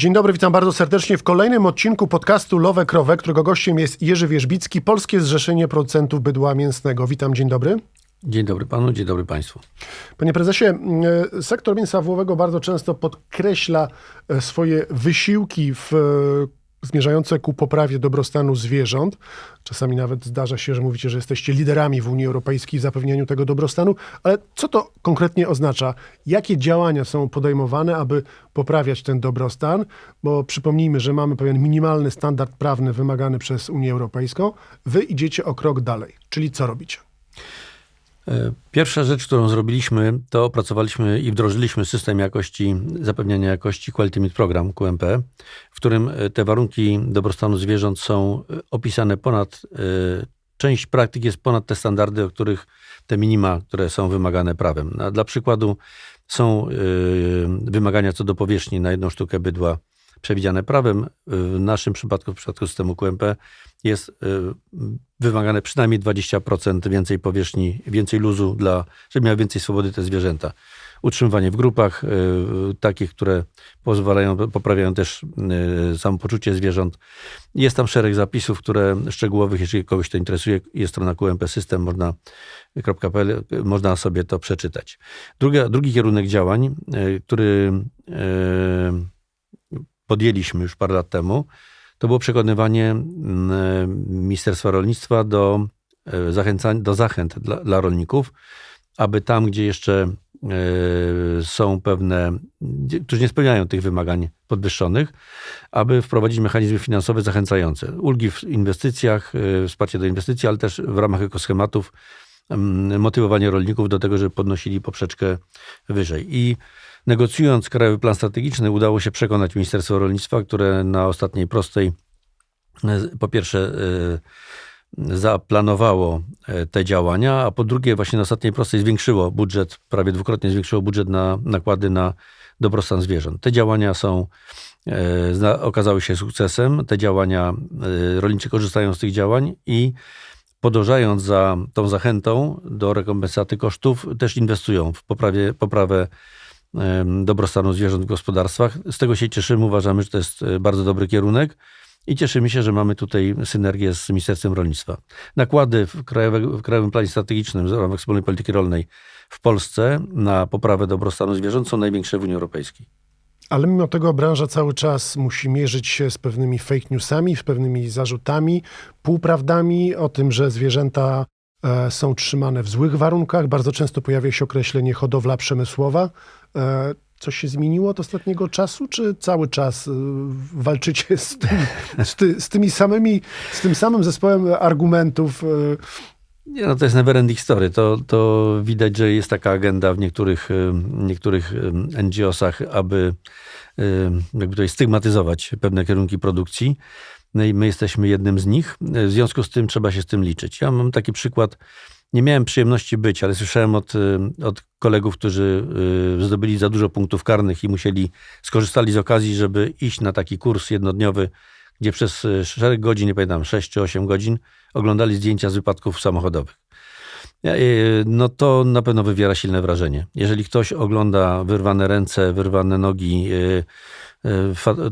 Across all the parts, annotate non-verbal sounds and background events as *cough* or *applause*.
Dzień dobry, witam bardzo serdecznie w kolejnym odcinku podcastu Lowe Krowe, którego gościem jest Jerzy Wierzbicki, Polskie Zrzeszenie Producentów Bydła Mięsnego. Witam, dzień dobry. Dzień dobry panu, dzień dobry państwu. Panie prezesie, e, sektor mięsa wołowego bardzo często podkreśla e, swoje wysiłki w, e, zmierzające ku poprawie dobrostanu zwierząt. Czasami nawet zdarza się, że mówicie, że jesteście liderami w Unii Europejskiej w zapewnianiu tego dobrostanu, ale co to konkretnie oznacza? Jakie działania są podejmowane, aby poprawiać ten dobrostan? Bo przypomnijmy, że mamy pewien minimalny standard prawny wymagany przez Unię Europejską. Wy idziecie o krok dalej, czyli co robicie? E, pierwsza rzecz, którą zrobiliśmy, to opracowaliśmy i wdrożyliśmy system jakości, zapewniania jakości Quality Meat Program, QMP, w którym e, te warunki dobrostanu zwierząt są e, opisane ponad, część praktyk jest ponad te standardy, o których te minima, które są wymagane prawem. Dla przykładu są wymagania co do powierzchni na jedną sztukę bydła przewidziane prawem. W naszym przypadku, w przypadku systemu QMP, jest y, wymagane przynajmniej 20% więcej powierzchni, więcej luzu, dla, żeby miały więcej swobody te zwierzęta. Utrzymywanie w grupach, y, takich, które pozwalają, poprawiają też y, samopoczucie zwierząt. Jest tam szereg zapisów, które szczegółowych, jeżeli kogoś to interesuje, jest strona QMP System, można, .pl, można sobie to przeczytać. Drugi, drugi kierunek działań, który podjęliśmy już parę lat temu, to było przekonywanie mm, Ministerstwa Rolnictwa do, e, do zachęt dla, dla rolników, aby tam, gdzie jeszcze e, są pewne, którzy nie spełniają tych wymagań podwyższonych, aby wprowadzić mechanizmy finansowe zachęcające. Ulgi w inwestycjach, e, wsparcie do inwestycji, ale też w ramach ekoschematów motywowanie rolników do tego, żeby podnosili poprzeczkę wyżej. I Negocjując Krajowy Plan Strategiczny udało się przekonać Ministerstwo Rolnictwa, które na ostatniej prostej e, po pierwsze e, zaplanowało e, te działania, a po drugie właśnie na ostatniej prostej zwiększyło budżet, prawie dwukrotnie zwiększyło budżet na nakłady na dobrostan zwierząt. Te działania są, okazały się sukcesem. Te działania, rolnicy korzystają z tych działań i podążając za tą zachętą do rekompensaty kosztów, też inwestują w poprawie, poprawę dobrostanu zwierząt w gospodarstwach. Z tego się cieszymy, uważamy, że to jest e, bardzo dobry kierunek i cieszymy się, że mamy tutaj synergię z Ministerstwem Rolnictwa. Nakłady w, w Krajowym Planie Strategicznym w ramach wspólnej polityki rolnej w Polsce na poprawę dobrostanu zwierząt są największe w Unii Europejskiej. Ale mimo tego branża cały czas musi mierzyć się z pewnymi fake newsami, z pewnymi zarzutami, półprawdami o tym, że zwierzęta e, są trzymane w złych warunkach. Bardzo często pojawia się określenie hodowla przemysłowa. E, coś się zmieniło od ostatniego czasu, czy cały czas e, walczycie z, tym, z, ty, z tymi samymi, z tym samym zespołem argumentów? Nie, no to jest neverending story. To, to widać, że jest taka agenda w niektórych, niektórych NGO-sach, aby jakby to jest stygmatyzować pewne kierunki produkcji. No i my jesteśmy jednym z nich. W związku z tym trzeba się z tym liczyć. Ja mam taki przykład nie miałem przyjemności być, ale słyszałem od, y, od kolegów, którzy y, zdobyli za dużo punktów karnych i musieli, skorzystali z okazji, żeby iść na taki kurs jednodniowy, gdzie przez y, szereg godzin, nie pamiętam, 6 czy 8 godzin, oglądali zdjęcia z wypadków samochodowych. No to na pewno wywiera silne wrażenie. Jeżeli ktoś ogląda wyrwane ręce, wyrwane nogi,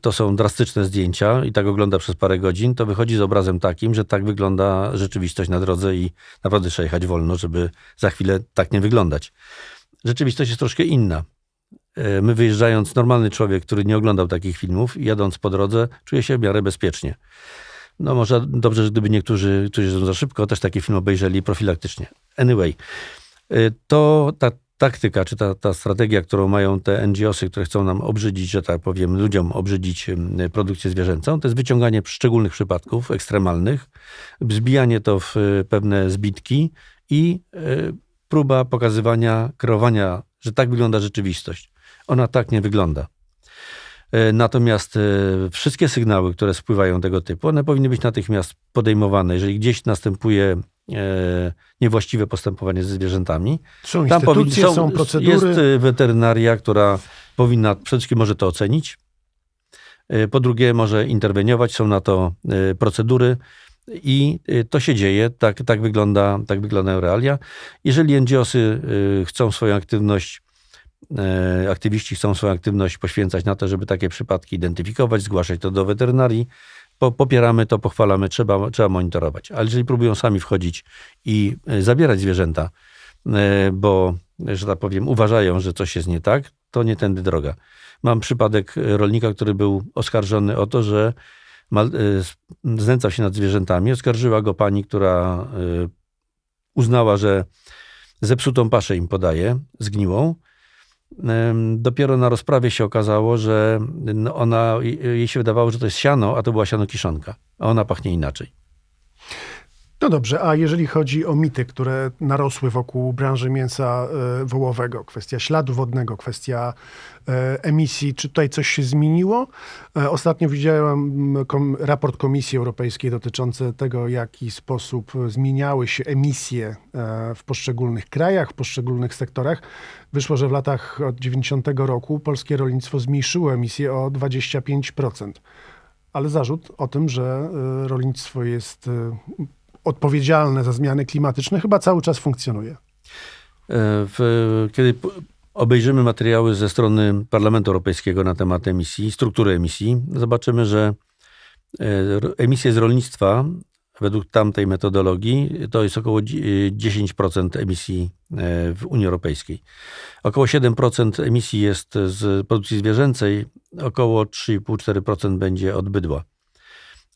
to są drastyczne zdjęcia i tak ogląda przez parę godzin, to wychodzi z obrazem takim, że tak wygląda rzeczywistość na drodze i naprawdę trzeba jechać wolno, żeby za chwilę tak nie wyglądać. Rzeczywistość jest troszkę inna. Y, my wyjeżdżając, normalny człowiek, który nie oglądał takich filmów, jadąc po drodze, czuje się w miarę bezpiecznie. No może dobrze, gdyby niektórzy, którzy są za szybko, też taki film obejrzeli profilaktycznie. Anyway, y, to ta taktyka, czy ta, ta strategia, którą mają te NGOsy, które chcą nam obrzydzić, że tak powiem, ludziom obrzydzić produkcję zwierzęcą, to jest wyciąganie szczególnych przypadków, ekstremalnych, zbijanie to w e, pewne zbitki i e, próba pokazywania, kreowania, że tak wygląda rzeczywistość. Ona tak nie wygląda. E, natomiast wszystkie sygnały, które spływają tego typu, one powinny być natychmiast podejmowane. Jeżeli gdzieś następuje E, niewłaściwe postępowanie ze zwierzętami. Są Tam instytucje, są, są procedury. Jest e, weterynaria, która powinna przede wszystkim może to ocenić. E, po drugie, może interweniować, są na to procedury i to się dzieje, tak, tak, wygląda, tak wyglądają realia. Jeżeli NGOsy chcą swoją aktywność e, aktywiści chcą swoją aktywność poświęcać na to, żeby takie przypadki identyfikować, zgłaszać to do weterynarii, po, popieramy to, pochwalamy, trzeba, trzeba monitorować. Ale jeżeli próbują sami wchodzić i e, zabierać zwierzęta, e, bo, że tak powiem, uważają, że coś jest nie tak, to nie tędy droga. Mam przypadek e, rolnika, który był oskarżony o to, że e, znęcał się nad zwierzętami. Oskarżyła go pani, która e, uznała, że zepsutą paszę im podaje, zgniłą. Dopiero na rozprawie się okazało, że no, ona, jej się wydawało, że to jest siano, a to była siano kiszonka. A ona pachnie inaczej. No dobrze, a jeżeli chodzi o mity, które narosły wokół branży mięsa e, wołowego, kwestia śladu wodnego, kwestia e, emisji, czy tutaj coś się zmieniło? E, Ostatnio widziałem mm, raport Komisji Europejskiej dotyczący tego, w jaki sposób zmieniały się emisje w poszczególnych krajach, w poszczególnych sektorach. Wyszło, że w latach od 90 roku polskie rolnictwo zmniejszyło emisję o 25%. Ale zarzut o tym, że rolnictwo jest odpowiedzialne za zmiany klimatyczne, chyba cały czas funkcjonuje. E, W, kiedy obejrzymy materiały ze strony Parlamentu Europejskiego na temat emisji, struktury emisji, zobaczymy, że e, emisje z rolnictwa według tamtej metodologii to jest około dzi- 10% emisji e, w Unii Europejskiej. Około 7% emisji jest z produkcji zwierzęcej, około 3,5-4% będzie od bydła.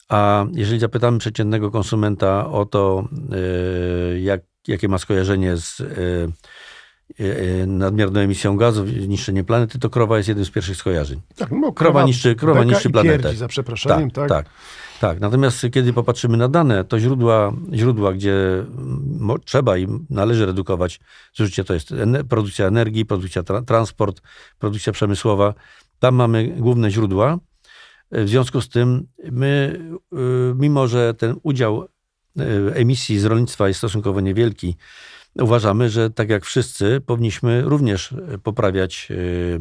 A jeżeli zapytamy przeciętnego konsumenta o to, e, jak, jakie ma skojarzenie z e, e, nadmierną emisją gazów, niszczenie planety, to krowa jest jednym z pierwszych skojarzeń. Tak, no, Krowa niszczy- krowa niszczy planetę. Za przeproszeniem, tak? tak, tak. Natomiast kiedy popatrzymy na dane, to źródła, źródła gdzie mo, trzeba i należy redukować zużycie, to jest produkcja energii, produkcja tra, transport, produkcja przemysłowa. Tam mamy główne źródła. W związku z tym my, y, mimo że ten udział y, emisji z rolnictwa jest stosunkowo niewielki, uważamy, że tak jak wszyscy powinniśmy również poprawiać y,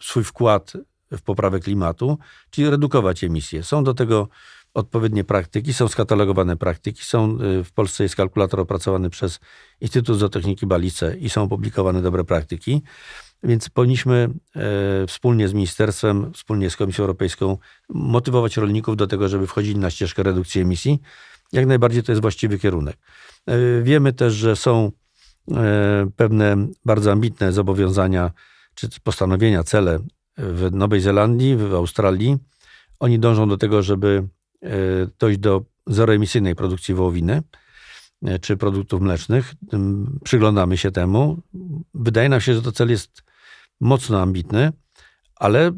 swój wkład w poprawę klimatu, czyli redukować emisje. Są do tego odpowiednie praktyki, są skatalogowane praktyki, są w Polsce jest kalkulator opracowany przez Instytut Zootechniki Balice i są opublikowane dobre praktyki. Więc powinniśmy e, wspólnie z ministerstwem, wspólnie z Komisją Europejską motywować rolników do tego, żeby wchodzili na ścieżkę redukcji emisji. Jak najbardziej to jest właściwy kierunek. E, wiemy też, że są e, pewne bardzo ambitne zobowiązania czy postanowienia, cele w Nowej Zelandii, w Australii. Oni dążą do tego, żeby dojść do zeroemisyjnej produkcji wołowiny czy produktów mlecznych. Przyglądamy się temu. Wydaje nam się, że to cel jest mocno ambitny, ale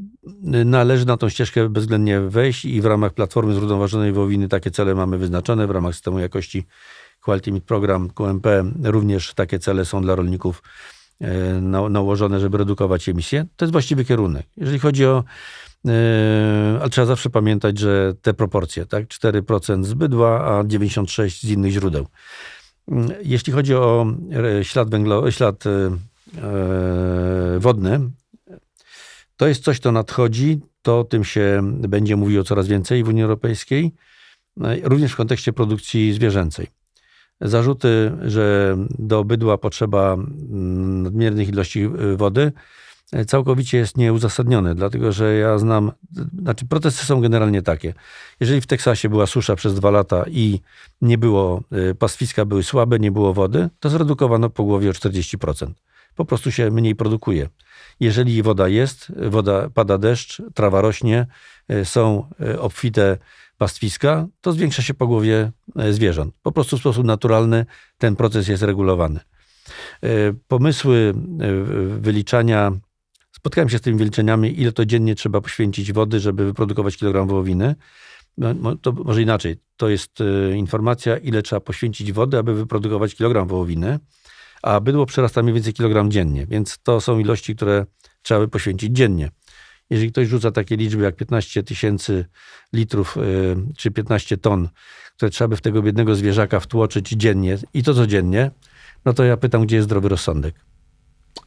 należy na tą ścieżkę bezwzględnie wejść i w ramach Platformy Zrównoważonej Wołowiny takie cele mamy wyznaczone. W ramach systemu jakości Quality Meat Program QMP również takie cele są dla rolników na- nałożone, żeby redukować emisje. To jest właściwy kierunek. Jeżeli chodzi o e, ale trzeba zawsze pamiętać, że te proporcje, tak? 4% z bydła, a 96% z innych źródeł. Mm, Jeśli chodzi o ślad, węglo, ślad e, e, wodny, to jest coś, co nadchodzi, to o tym się będzie mówiło coraz więcej w Unii Europejskiej, e, również w kontekście produkcji zwierzęcej. Zarzuty, że do bydła potrzeba mm, nadmiernych ilości y, wody, całkowicie jest nieuzasadnione, dlatego że ja znam, znaczy protesty są generalnie takie. Jeżeli w Teksasie była susza przez dwa lata i nie było, y, pastwiska były słabe, nie było wody, to zredukowano po głowie o 40%. Po prostu się mniej produkuje. Jeżeli woda jest, woda, pada deszcz, trawa rośnie, y, są y, obfite pastwiska, to zwiększa się pogłowie e, zwierząt. Po prostu w sposób naturalny ten proces jest regulowany. E, Pomysły e, wyliczania, spotkałem się z tymi wyliczeniami, ile to dziennie trzeba poświęcić wody, żeby wyprodukować kilogram wołowiny. No, To może inaczej. To jest e, informacja, ile trzeba poświęcić wody, aby wyprodukować kilogram wołowiny, a bydło przerasta mniej więcej kilogram dziennie, więc to są ilości, które trzeba by poświęcić dziennie. Jeżeli ktoś rzuca takie liczby jak 15 tysięcy litrów y, czy 15 ton, które trzeba by w tego biednego zwierzaka wtłoczyć dziennie i to codziennie, no to ja pytam, gdzie jest zdrowy rozsądek.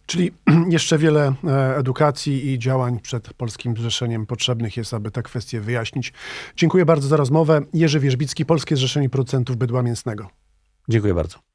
Czyli *clears throat* jeszcze wiele e, edukacji i działań przed Polskim Zrzeszeniem potrzebnych jest, aby te kwestie wyjaśnić. Dziękuję bardzo za rozmowę. Jerzy Wierzbicki, Polskie Zrzeszenie Producentów Bydła Mięsnego. Dziękuję bardzo.